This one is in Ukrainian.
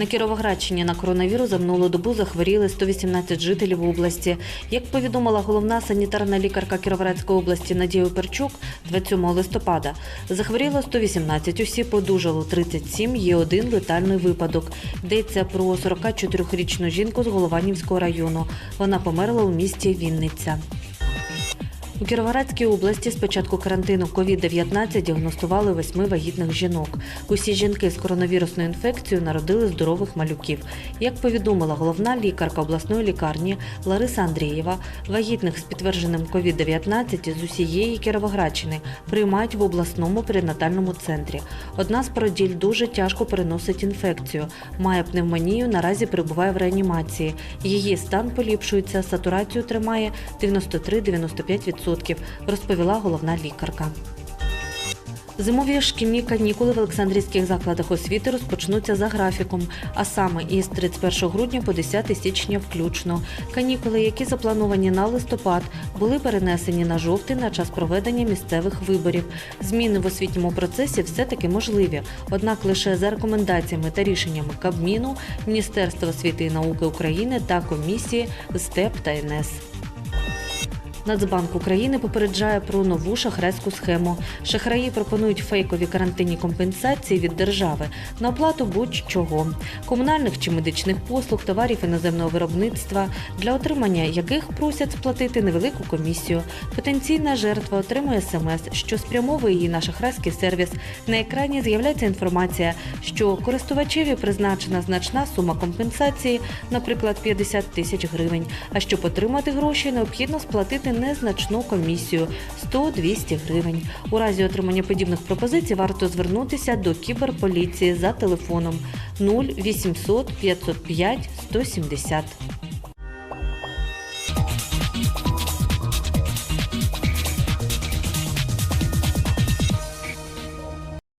На Кіровоградщині на коронавірус за минулу добу захворіли 118 жителів області. Як повідомила головна санітарна лікарка Кіровоградської області Надія Оперчук, 27 листопада захворіло 118 осіб, одужало 37, є один летальний випадок. Йдеться про 44-річну жінку з Голованівського району. Вона померла у місті Вінниця. У Кіровоградській області з початку карантину COVID-19 діагностували восьми вагітних жінок. Усі жінки з коронавірусною інфекцією народили здорових малюків. Як повідомила головна лікарка обласної лікарні Лариса Андрієва, вагітних з підтвердженим COVID-19 з усієї Кіровоградщини приймають в обласному перинатальному центрі. Одна з породіль дуже тяжко переносить інфекцію, має пневмонію, наразі перебуває в реанімації. Її стан поліпшується, сатурацію тримає 93-95%, розповіла головна лікарка. Зимові шкільні канікули в Олександрійських закладах освіти розпочнуться за графіком, а саме із 31 грудня по 10 січня включно. Канікули, які заплановані на листопад, були перенесені на жовтий на час проведення місцевих виборів. Зміни в освітньому процесі все-таки можливі, однак лише за рекомендаціями та рішеннями Кабміну, Міністерства освіти і науки України та комісії СТЕП та НС. Нацбанк України попереджає про нову шахрайську схему. Шахраї пропонують фейкові карантинні компенсації від держави на оплату будь-чого комунальних чи медичних послуг, товарів іноземного виробництва, для отримання яких просять сплатити невелику комісію. Потенційна жертва отримує смс, що спрямовує її на шахрайський сервіс. На екрані з'являється інформація, що користувачеві призначена значна сума компенсації, наприклад, 50 тисяч гривень. А щоб отримати гроші, необхідно сплатити незначну комісію 100-200 гривень. У разі отримання подібних пропозицій варто звернутися до кіберполіції за телефоном 0800 505 170.